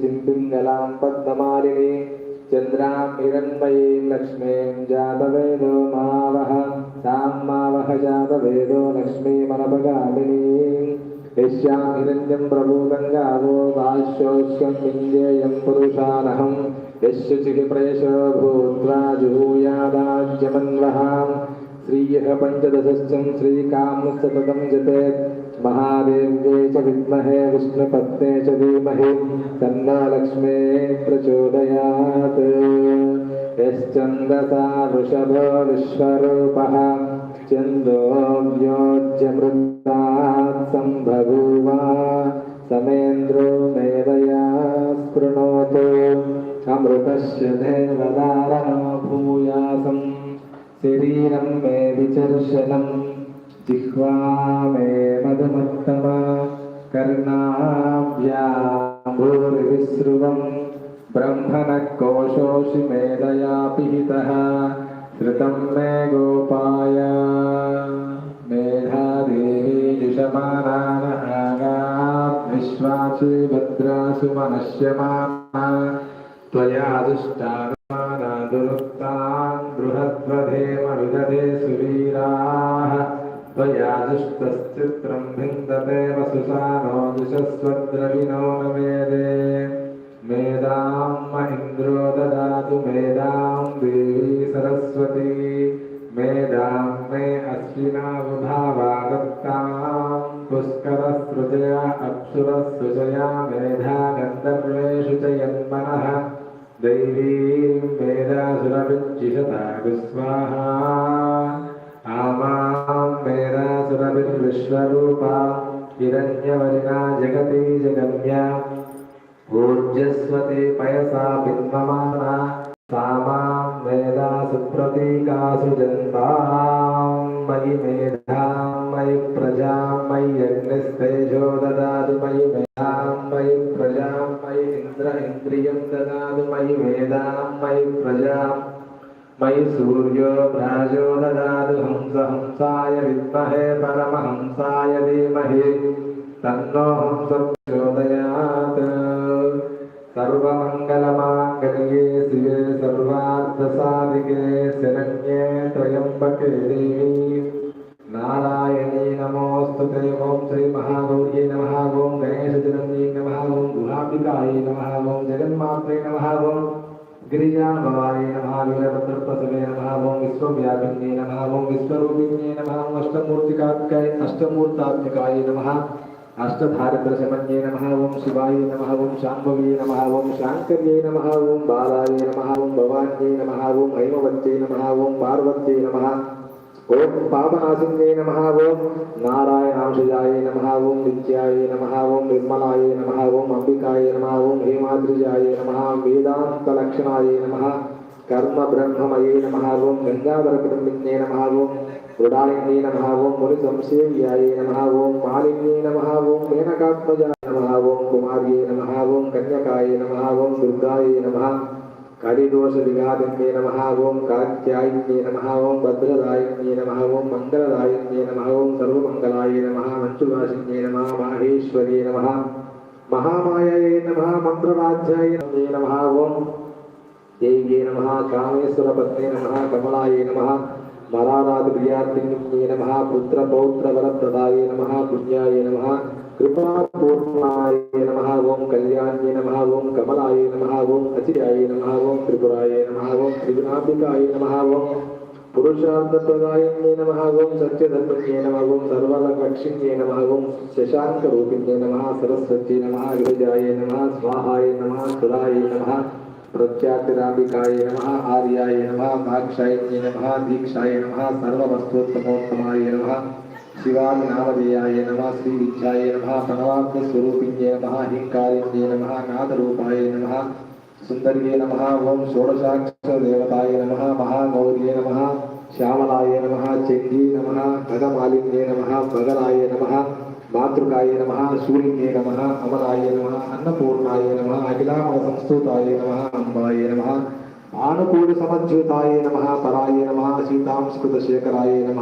वृष्टिं पिङ्गलां पद्ममालिनी चन्द्रां हिरण्मयीं लक्ष्मीं जातवेदो मावह तां मावह जातवेदो लक्ष्मीमनपगामिनीं यस्यां हिरण्यं प्रभूतं गावो वाश्योष्यं विञ्जेयं पुरुषानहं यस्य चिकिप्रेशो भूत्वा जुहूयादाज्यमन्वहाम् श्रियः पञ्चदशश्चं श्रीकामसततं जपेत् महादेव्ये च विद्महे विष्णुपत्ने च धीमहि तन्नो लक्ष्मे प्रचोदयात् यश्चन्दसा वृषभो विश्वरूपः चन्दोव्योज्यमृतात् सम्बभूव समेन्द्रो मेधया स्पृणोतु अमृतस्य देवदारणो भूयासम् शरीरं मे विचर्शनं जिह्वा मे मधुमत्तमा कर्णाभ्याम्भूरिविस्रुवं ब्रह्मणः मेधया पिहितः मे गोपाय। मेधादेवी जुषमानान आगात् विश्वासि भद्रासु मनश्यमाना त्वया दुष्टानुमानादुरुक्तान् बृहद्वधेम विदधे सुवीराः त्वया दुष्टश्चित्रं भिन्दते वसुसानो दिशस्वद्रविणो न मेदे मेदां महीन्द्रो ददातु मेदां देवी सरस्वती मेदां मे अश्विनावुभावा दत्तां पुष्करसृजया अप्सुरसृजया मेधा गन्धर्वेषु च यन्मनः दैवीं मेधासुरभिज्जिषता विस्वाहा आमां मेधासुरभिर्विश्वरूपा हिरण्यवर्णा जगति जगम्या ऊर्जस्वती पयसा बिन्वमाना सा मां वेदा सुप्रतीकासु जन्तां मयि मेधां मयि प्रजां मयि अग्निस्तेजो ददातु मयि मेधां मयि प्रजां मयि इन्द्र इन्द्रियं ददातु मयि वेदां मयि प्रजां मयि सूर्यो भ्राजो ददातु हंस हंसाय विद्महे परमहंसाय धीमहि तन्नो हंस प्रचोदयात् सर्वमङ्गलमाङ्गल्ये शिवे सर्वार्थसाधिके शरण्ये त्र्यम्बके देवी नारायणी नमोऽस्तु ते ॐ श्रीमहागौर्यै नमः ॐ गणेशजनन्यै नमः ॐ गुहाम्बिकायै नमः ॐ जगन्मात्रे नमः ॐ గిరిజాభవాయ నమాగలపతృపసవే నమావం విశ్వవ్యాపిన్యే నమావం విశ్వరూపిణ్యే నమావం అష్టమూర్తికాత్కాయ అష్టమూర్తాత్మికాయ నమ అష్టధారద్రశమన్యే నమ ఓం శివాయ నమ ఓం శాంభవే నమ ఓం శాంకర్యే నమ ఓం బాలాయ నమ ఓం భవాన్యే నమ ఓం హైమవంతే నమ ఓం పార్వత్యే నమ ఓం పాపనాశిన్యై నమ ఓం నారాయణాంశజాయ నమ ఓం నిత్యాయ నమ ఓం నిర్మలాయ నమ ఓం అంబికాయ నమ ఓం హేమాద్రిజాయ నమ వేదాంతలక్షణాయ నమ కర్మ బ్రహ్మమయే నమ ఓం గంగాధర కుటుంబిన్యే నమ ఓం మృడాలిన్యే నమ ఓం ముని సంసేవ్యాయ నమ ఓం మాలిన్యే నమ ఓం మేనకాత్మజాయ నమ ఓం కుమార్యే నమ ఓం కన్యకాయ నమ ఓం దుర్గాయ నమ கதிதோஷவிகாதின்யே நம ஓம் காத்தியாயின்யே நம ஓம் பத்ரதாயின்யே நம ஓம் மங்களதாயின்யே நம ஓம் சர்வமங்கலாய நம மஞ்சுவாசின்யே நம மகேஸ்வரியே நம மகாமாயாயே நம மந்திரராஜ்யாய நமே நம ஓம் தேவியே நம காமேஸ்வர பத்னே நம கமலாய நம மராராத பிரியார்த்தின்யே நம புத்திர பௌத்திர வரப்பிரதாய நம புண்ணியாய நம कृपापूर्णाय नमः ॐ कल्याण्ये नमः ॐ कमलाय नमः ॐ अचिराय नमः ॐ त्रिपुराय नमः ॐ त्रिगुणाम्बिकाय नमः ॐ पुरुषार्थप्रदायिन्ये नमः ॐ सत्यधर्मण्ये नमः ॐ सर्वलक्षिण्ये नमः ॐ शशाङ्करूपिण्ये नमः सरस्वत्यै नमः गिरिजाय नमः स्वाहाय नमः सुराय नमः प्रत्यातिराम्बिकाय नमः आर्याय नमः भाक्षायिन्ये नमः दीक्षाय नमः सर्ववस्तुत्तमोत्तमाय नमः శివాదినామధేయాయ నమ శ్రీ విద్యాయ నమ పరమార్థస్వరూపిణ్యే నమ హింకారిణ్యే నమ నాదరూపాయ నమ సుందర్యే నమ ఓం షోడశాక్షరదేవతాయ నమ మహాగౌర్యే నమ శ్యామలాయ నమ చండీ నమ భగమాలిన్యే నమ భగనాయ నమ మాతృకాయ నమ సూర్యే నమ అమలాయ నమ అన్నపూర్ణాయ నమ అఖిలామ సంస్థూతాయ నమ అంబాయ నమ ఆనుకూల సమద్యూతాయ నమ పరాయ నమ సీతాంస్కృతశేఖరాయ నమ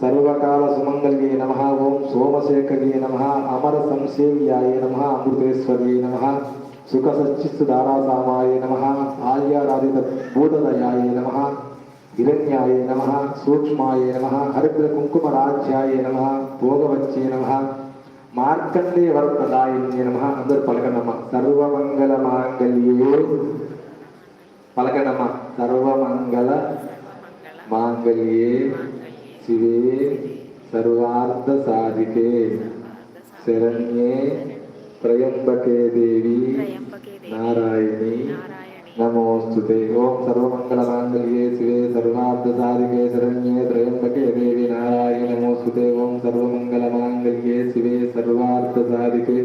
సర్వకాల సుమంగళ్యే నమ ఓం సోమశేఖర్యే నమ అమర సంసేవ్యాయ నమ అమృతేశ్వర్యే నమ సుఖ సచ్చిస్తు దారాసామాయ నమ ఆర్యారాధిత భూతదయాయ నమ హిరణ్యాయ నమ సూక్ష్మాయ నమ హరిద్ర కుంకుమ రాజ్యాయ నమ భోగవచ్చే నమ మార్కండే వర్తదాయన్యే నమ అందరు పలకనమ్మ. సర్వమంగళ మాంగళ్యే పలకనమ్మ. సర్వమంగళ మాంగళ్యే శివే సర్వార్థ సాధికే శరణ్యే త్రయంబకే దేవి నారాయణి. నారాయణి నమోస్తుతే. ఓం సర్వమంగళ మాంగళ్యే శివే సర్వార్థ సాధికే శరణ్యే త్రయంబకే దేవి నారాయణ. నమోస్తుతే. ఓం సర్వమంగళ మాంగళ్యే శివే సర్వార్థ సాధికే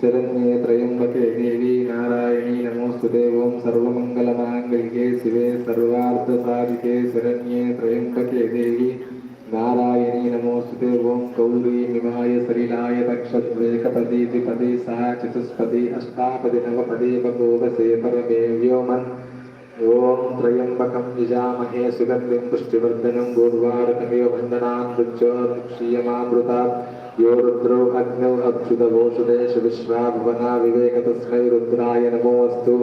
శరణ్యే త్రయంబకే దేవి నారాయణి. నమోస్తుతే. ఓం సర్వమంగళ మాంగళ్యే శివే సర్వార్థ సాధికే శరణ్యే త్రయంబకే దేవి నారాయణీ నమోస్తుతే ఓం గౌరీ నిమాయ సలిలాయ దక్షద్వేకపది ద్విపది సహ చతుష్పది అష్టాపది నవపది బభూవసే పరమే వ్యోమన్ ఓం త్రయంబకం యజామహే సుగంధిం పుష్టివర్ధనం గోర్వారకమివ వందనాం రుచోక్షీయమామృతాత్ यो रुद्रो अग्नौ अच्युतवोषुदेश विश्वाभुवना विवेक तस्मै रुद्राय नमोऽस्तु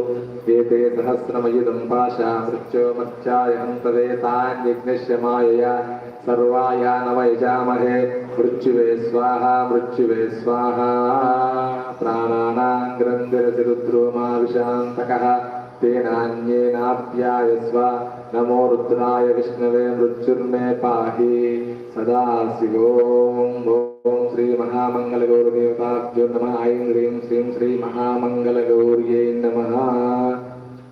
एते सहस्रमयुधं पाशा मृत्योमर्चाय हन्तवेतान्यग्निश्य मायया सर्वाया नवयजामहे मृत्युवे स्वाहा मृत्युवे स्वाहा प्राणानां ग्रन्थिरसि रुद्रो मा विशान्तकः तेनान्येनाप्यायस्व नमो रुद्राय विष्णवे मृत्युर्मे पाहि सदा శ్రీ మహామంగళగౌరదేవతాభ్యో నమ ఐం హ్రీం శ్రీం శ్రీ మహామంగళగౌర్యై నమ.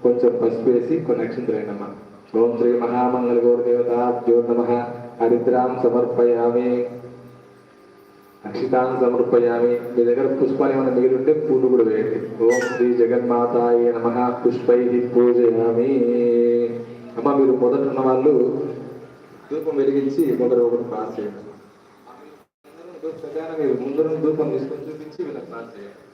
కొంచెం పసుపు వేసి కనెక్షన్ తిరగండమ్మా ఓం శ్రీ మహామంగళగౌరదేవతాభ్యో నమ హరిద్రాం సమర్పయామి. అక్షితాన్ని సమర్పయామి. మీ దగ్గర పుష్పాలు ఏమైనా మిగిలి ఉంటే పూలు కూడా వేయండి. ఓం శ్రీ జగన్మాతాయ నమ. పుష్పై పూజయామి. అమ్మ మీరు మొదటి ఉన్న వాళ్ళు దూపం వెలిగించి మొదటి ఒకటి పాస్ చేయండి. అందరూ పెద్దగా మీరు ముందు ధూపం తీసుకొని చూపించి వీళ్ళకి పాస్ చేయాలి.